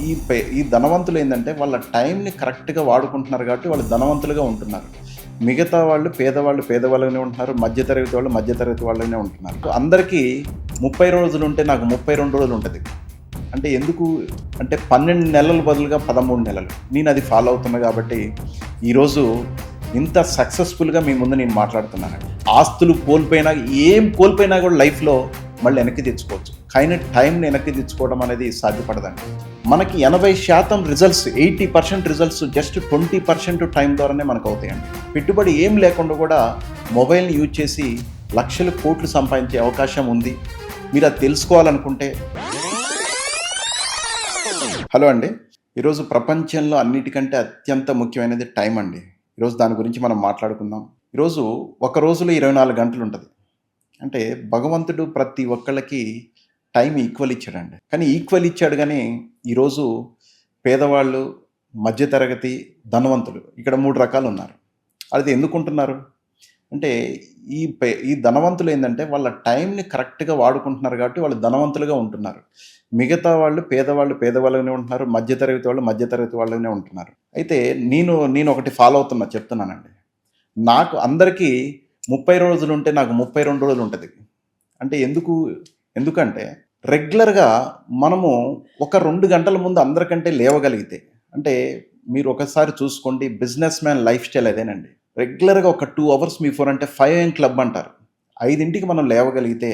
ఈ పే- ఈ ధనవంతులు ఏంటంటే వాళ్ళ టైంని కరెక్ట్గా వాడుకుంటున్నారు కాబట్టి వాళ్ళు ధనవంతులుగా ఉంటున్నారు. మిగతా వాళ్ళు పేదవాళ్ళు పేదవాళ్ళనే ఉంటున్నారు మధ్యతరగతి వాళ్ళు మధ్యతరగతి వాళ్ళనే ఉంటున్నారు. అందరికీ ముప్పై రోజులు ఉంటే నాకు ముప్పై రెండు రోజులు ఉంటుంది. అంటే ఎందుకు? అంటే పన్నెండు నెలల బదులుగా పదమూడు నెలలు. నేను అది ఫాలో అవుతున్నా కాబట్టి ఈరోజు ఇంత సక్సెస్ఫుల్గా మీ ముందు నేను మాట్లాడుతున్నాను. ఆస్తులు కోల్పోయినా ఏం కోల్పోయినా కూడా లైఫ్లో మళ్ళీ వెనక్కి తెచ్చుకోవచ్చు. కానీ టైంని వెనక్కి తెచ్చుకోవడం అనేది సాధ్యపడదండి. మనకి ఎనభై శాతం results eighty percent results just twenty percent time ద్వారానే మనకు అవుతాయండి. పెట్టుబడి ఏం లేకుండా కూడా మొబైల్ని యూజ్ చేసి లక్షల కోట్లు సంపాదించే అవకాశం ఉంది. మీరు అది తెలుసుకోవాలనుకుంటే. హలో అండి. ఈరోజు ప్రపంచంలో అన్నిటికంటే అత్యంత ముఖ్యమైనది టైం అండి. ఈరోజు దాని గురించి మనం మాట్లాడుకుందాం. ఈరోజు ఒక రోజులో ఇరవై నాలుగు గంటలు ఉంటుంది. అంటే భగవంతుడు ప్రతి ఒక్కళ్ళకి టైం ఈక్వల్ ఇచ్చాడండి. కానీ ఈక్వల్ ఇచ్చాడు కానీ ఈరోజు పేదవాళ్ళు మధ్యతరగతి ధనవంతులు ఇక్కడ మూడు రకాలు ఉన్నారు అది ఎందుకుంటున్నారు? అంటే ఈ ఈ ధనవంతులు ఏంటంటే వాళ్ళ టైంని కరెక్ట్గా వాడుకుంటున్నారు కాబట్టి వాళ్ళు ధనవంతులుగా ఉంటున్నారు. మిగతా వాళ్ళు పేదవాళ్ళు పేదవాళ్ళనే ఉంటున్నారు మధ్యతరగతి వాళ్ళు మధ్యతరగతి వాళ్ళనే ఉంటున్నారు. అయితే నేను నేను ఒకటి ఫాలో అవుతున్నా చెప్తున్నానండి. నాకు అందరికీ ముప్పై రోజులు ఉంటే నాకు ముప్పై రెండు రోజులు ఉంటుంది అంటే ఎందుకు ఎందుకంటే రెగ్యులర్గా మనము ఒక రెండు గంటల ముందు అందరికంటే లేవగలిగితే అంటే మీరు ఒకసారి చూసుకోండి బిజినెస్ మ్యాన్ లైఫ్ స్టైల్ అదేనండి. రెగ్యులర్గా ఒక టూ అవర్స్ మీ ఫోర్ అంటే ఫైవ్ ఎం క్లబ్ అంటారు. ఐదింటికి మనం లేవగలిగితే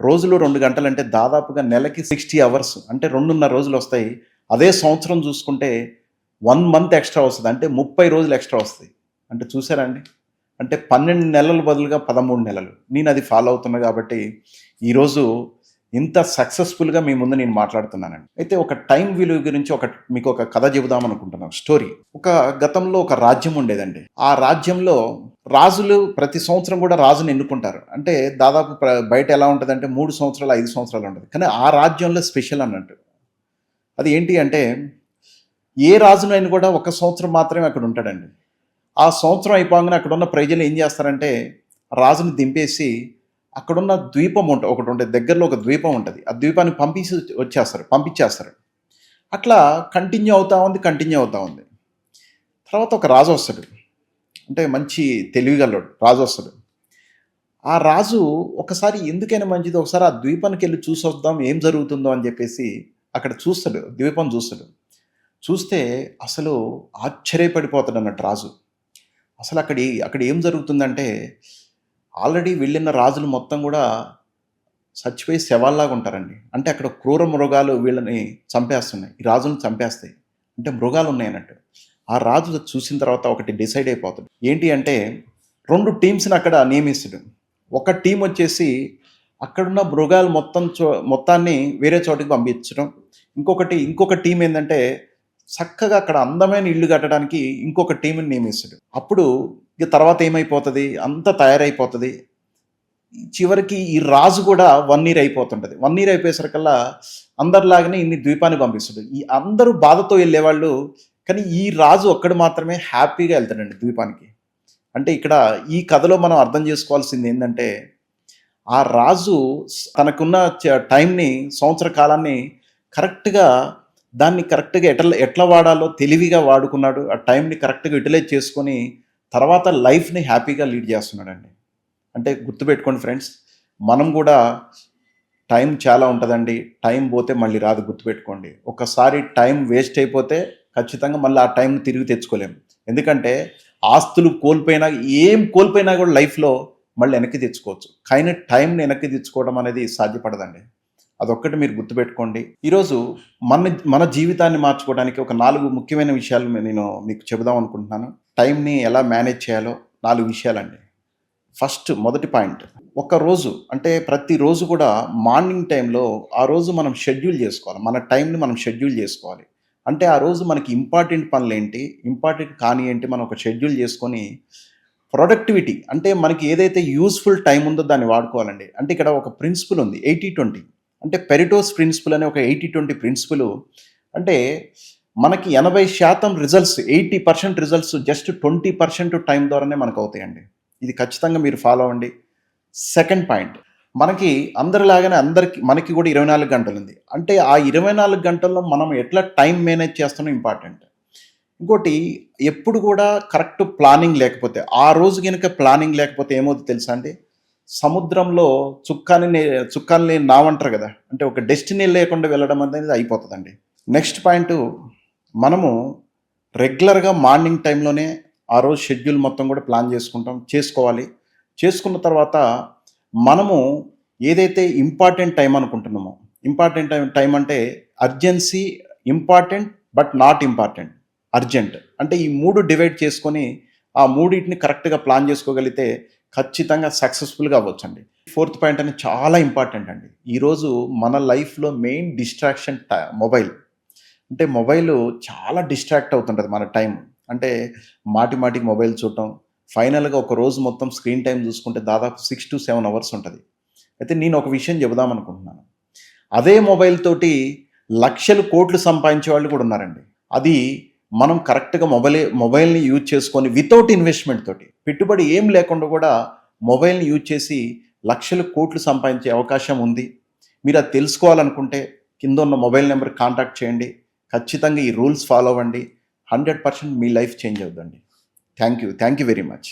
రోజులో రెండు గంటలు అంటే దాదాపుగా నెలకి సిక్స్టీ అవర్స్ అంటే రెండున్నర రోజులు వస్తాయి. అదే సంవత్సరం చూసుకుంటే వన్ మంత్ ఎక్స్ట్రా వస్తుంది అంటే ముప్పై రోజులు ఎక్స్ట్రా వస్తాయి. అంటే చూసారండి అంటే పన్నెండు నెలల బదులుగా పదమూడు నెలలు. నేను అది ఫాలో అవుతున్నా కాబట్టి ఈరోజు ఇంత సక్సెస్ఫుల్గా మీ ముందు నేను మాట్లాడుతున్నానండి. అయితే ఒక టైం విలువ గురించి ఒక మీకు ఒక కథ చెబుదాం అనుకుంటున్నాను స్టోరీ ఒక గతంలో ఒక రాజ్యం ఉండేదండి. ఆ రాజ్యంలో రాజులు ప్రతి సంవత్సరం కూడా రాజుని ఎన్నుకుంటారు. అంటే దాదాపు బయట ఎలా ఉంటుందంటే మూడు సంవత్సరాలు ఐదు సంవత్సరాలు ఉంటుంది. కానీ ఆ రాజ్యంలో స్పెషల్ అన్నట్టు. అది ఏంటి అంటే ఏ రాజునైనా కూడా ఒక సంవత్సరం మాత్రమే అక్కడ ఉంటాడండి. ఆ సంవత్సరం అయిపోగానే అక్కడున్న ప్రజలు ఏం చేస్తారంటే రాజుని దింపేసి అక్కడున్న ద్వీపం ఉంటుంది ఒకటి ఉంటుంది దగ్గరలో ఒక ద్వీపం ఉంటుంది. ఆ ద్వీపాన్ని పంపించి వచ్చేస్తారు పంపించేస్తారు. అట్లా కంటిన్యూ అవుతా ఉంది కంటిన్యూ అవుతా ఉంది. తర్వాత ఒక రాజు వస్తాడు. అంటే మంచి తెలివిగలడు రాజు వస్తాడు. ఆ రాజు ఒకసారి ఎందుకైనా మంచిది ఒకసారి ఆ ద్వీపానికి వెళ్ళి చూసి వద్దాం ఏం జరుగుతుందో అని చెప్పేసి అక్కడ చూస్తాడు ద్వీపం చూస్తాడు. చూస్తే అసలు ఆశ్చర్యపడిపోతాడు అన్నట్టు రాజు. అసలు అక్కడ అక్కడ ఏం జరుగుతుందంటే ఆల్రెడీ వెళ్ళిన రాజులు మొత్తం కూడా చచ్చిపోయి శవాల్లాగా ఉంటారండి. అంటే అక్కడ క్రూర మృగాలు వీళ్ళని చంపేస్తున్నాయి. ఈ రాజులను చంపేస్తాయి. అంటే మృగాలు ఉన్నాయి అన్నట్టు ఆ రాజు చూసిన తర్వాత ఒకటి డిసైడ్ అయిపోతాడు. ఏంటి అంటే రెండు టీమ్స్ని అక్కడ నియమిస్తాడు. ఒక టీం వచ్చేసి అక్కడున్న మృగాలు మొత్తం చో మొత్తాన్ని వేరే చోటికి పంపించడం. ఇంకొకటి ఇంకొక టీం ఏంటంటే చక్కగా అక్కడ అందమైన ఇల్లు కట్టడానికి ఇంకొక టీంని నియమిస్తాడు. అప్పుడు ఇక తర్వాత ఏమైపోతుంది? అంతా తయారైపోతుంది. చివరికి ఈ రాజు కూడా వన్ ఇయర్ అయిపోతుంటుంది. వన్ ఇయర్ అయిపోయేసరికల్లా అందరిలాగానే ఇన్ని ద్వీపాన్ని పంపిస్తాడు. ఈ అందరూ బాధతో వెళ్ళేవాళ్ళు కానీ ఈ రాజు ఒక్కడు మాత్రమే హ్యాపీగా వెళ్తాడండి ద్వీపానికి. అంటే ఇక్కడ ఈ కథలో మనం అర్థం చేసుకోవాల్సింది ఏంటంటే ఆ రాజు తనకున్న టైంని సంవత్సర కాలాన్ని కరెక్ట్గా దాన్ని కరెక్ట్గా ఎట్లా ఎట్లా వాడాలో తెలివిగా వాడుకున్నాడు ఆ టైంని కరెక్ట్గా యూటిలైజ్ చేసుకొని తర్వాత లైఫ్ని హ్యాపీగా లీడ్ చేస్తున్నాడండి. అంటే గుర్తుపెట్టుకోండి ఫ్రెండ్స్ మనం కూడా టైం చాలా ఉంటుందండి. టైం పోతే మళ్ళీ రాదు గుర్తుపెట్టుకోండి. ఒకసారి టైం వేస్ట్ అయిపోతే ఖచ్చితంగా మళ్ళీ ఆ టైం తిరిగి తెచ్చుకోలేము ఎందుకంటే ఆస్తులు కోల్పోయినా ఏం కోల్పోయినా కూడా లైఫ్లో మళ్ళీ వెనక్కి తెచ్చుకోవచ్చు. కానీ టైంని వెనక్కి తెచ్చుకోవడం అనేది సాధ్యపడదండి. అదొక్కటి మీరు గుర్తుపెట్టుకోండి. ఈరోజు మన మన జీవితాన్ని మార్చుకోవడానికి ఒక నాలుగు ముఖ్యమైన విషయాలు నేను మీకు చెబుదాం అనుకుంటున్నాను. టైంని ఎలా మేనేజ్ చేయాలో నాలుగు విషయాలండి. ఫస్ట్ మొదటి పాయింట్ ఒక రోజు అంటే ప్రతిరోజు కూడా మార్నింగ్ టైంలో ఆ రోజు మనం షెడ్యూల్ చేసుకోవాలి. మన టైంని మనం షెడ్యూల్ చేసుకోవాలి. అంటే ఆ రోజు మనకి ఇంపార్టెంట్ పనులు ఏంటి ఇంపార్టెంట్ కాని ఏంటి? మనం ఒక షెడ్యూల్ చేసుకొని ప్రొడక్టివిటీ అంటే మనకి ఏదైతే యూస్ఫుల్ టైం ఉందో దాన్ని వాడుకోవాలండి. అంటే ఇక్కడ ఒక ప్రిన్సిపల్ ఉంది ఎయిటీ ట్వంటీ. అంటే పెరిటోస్ ప్రిన్సిపల్ అనే ఒక ఎయిటీ ట్వంటీ ప్రిన్సిపల్ అంటే మనకి ఎనభై శాతం results eighty percent results just twenty percent time ద్వారానే మనకు అవుతాయండి. ఇది ఖచ్చితంగా మీరు ఫాలో అవ్వండి. సెకండ్ పాయింట్ మనకి అందరిలాగానే అందరికి మనకి కూడా ఇరవై నాలుగు గంటలు ఉంది అంటే ఆ ఇరవై నాలుగు గంటల్లో మనం ఎట్లా టైం మేనేజ్ చేస్తామో ఇంపార్టెంట్. ఇంకోటి ఎప్పుడు కూడా కరెక్ట్ ప్లానింగ్ లేకపోతే ఆ రోజు కనుక ప్లానింగ్ లేకపోతే ఏమవుతుంది తెలుసా అండి? సముద్రంలో చుక్కాని చుక్కాన్ని నావంటారు కదా. అంటే ఒక డెస్టినీ లేకుండా వెళ్ళడం అనేది అయిపోతుందండి. నెక్స్ట్ పాయింట్ మనము రెగ్యులర్గా మార్నింగ్ టైంలోనే ఆ రోజు షెడ్యూల్ మొత్తం కూడా ప్లాన్ చేసుకుంటాం చేసుకోవాలి. చేసుకున్న తర్వాత మనము ఏదైతే ఇంపార్టెంట్ టైం అనుకుంటున్నామో ఇంపార్టెంట్ టైం టైం అంటే urgency important but not important urgent. అంటే ఈ మూడు డివైడ్ చేసుకొని ఆ మూడింటిని కరెక్ట్గా ప్లాన్ చేసుకోగలిగితే ఖచ్చితంగా సక్సెస్ఫుల్గా అవ్వచ్చండి. ఫోర్త్ పాయింట్ అనేది చాలా ఇంపార్టెంట్ అండి. ఈరోజు మన లైఫ్లో మెయిన్ డిస్ట్రాక్షన్ మొబైల్ అంటే మొబైల్ చాలా డిస్ట్రాక్ట్ అవుతుంటుంది మన టైం అంటే మాటి మాటికి మొబైల్ చూడటం ఫైనల్గా ఒక రోజు మొత్తం స్క్రీన్ టైం చూసుకుంటే దాదాపు సిక్స్ టు సెవెన్ అవర్స్ ఉంటుంది. అయితే నేను ఒక విషయం చెబుదాం అనుకుంటున్నాను. అదే మొబైల్ తోటి లక్షలు కోట్లు సంపాదించే వాళ్ళు కూడా ఉన్నారండి. అది మనం కరెక్ట్గా మొబైల్ మొబైల్ని యూజ్ చేసుకొని వితౌట్ ఇన్వెస్ట్మెంట్ తోటి పెట్టుబడి ఏం లేకుండా కూడా మొబైల్ని యూజ్ చేసి లక్షలు కోట్లు సంపాదించే అవకాశం ఉంది. మీరు అది తెలుసుకోవాలనుకుంటే కింద ఉన్న మొబైల్ నెంబర్ కాంటాక్ట్ చేయండి. ఖచ్చితంగా ఈ రూల్స్ ఫాలో అవ్వండి. హండ్రెడ్ పర్సెంట్ మీ లైఫ్ చేంజ్ అవుతుందండి thank you. Thank you very much.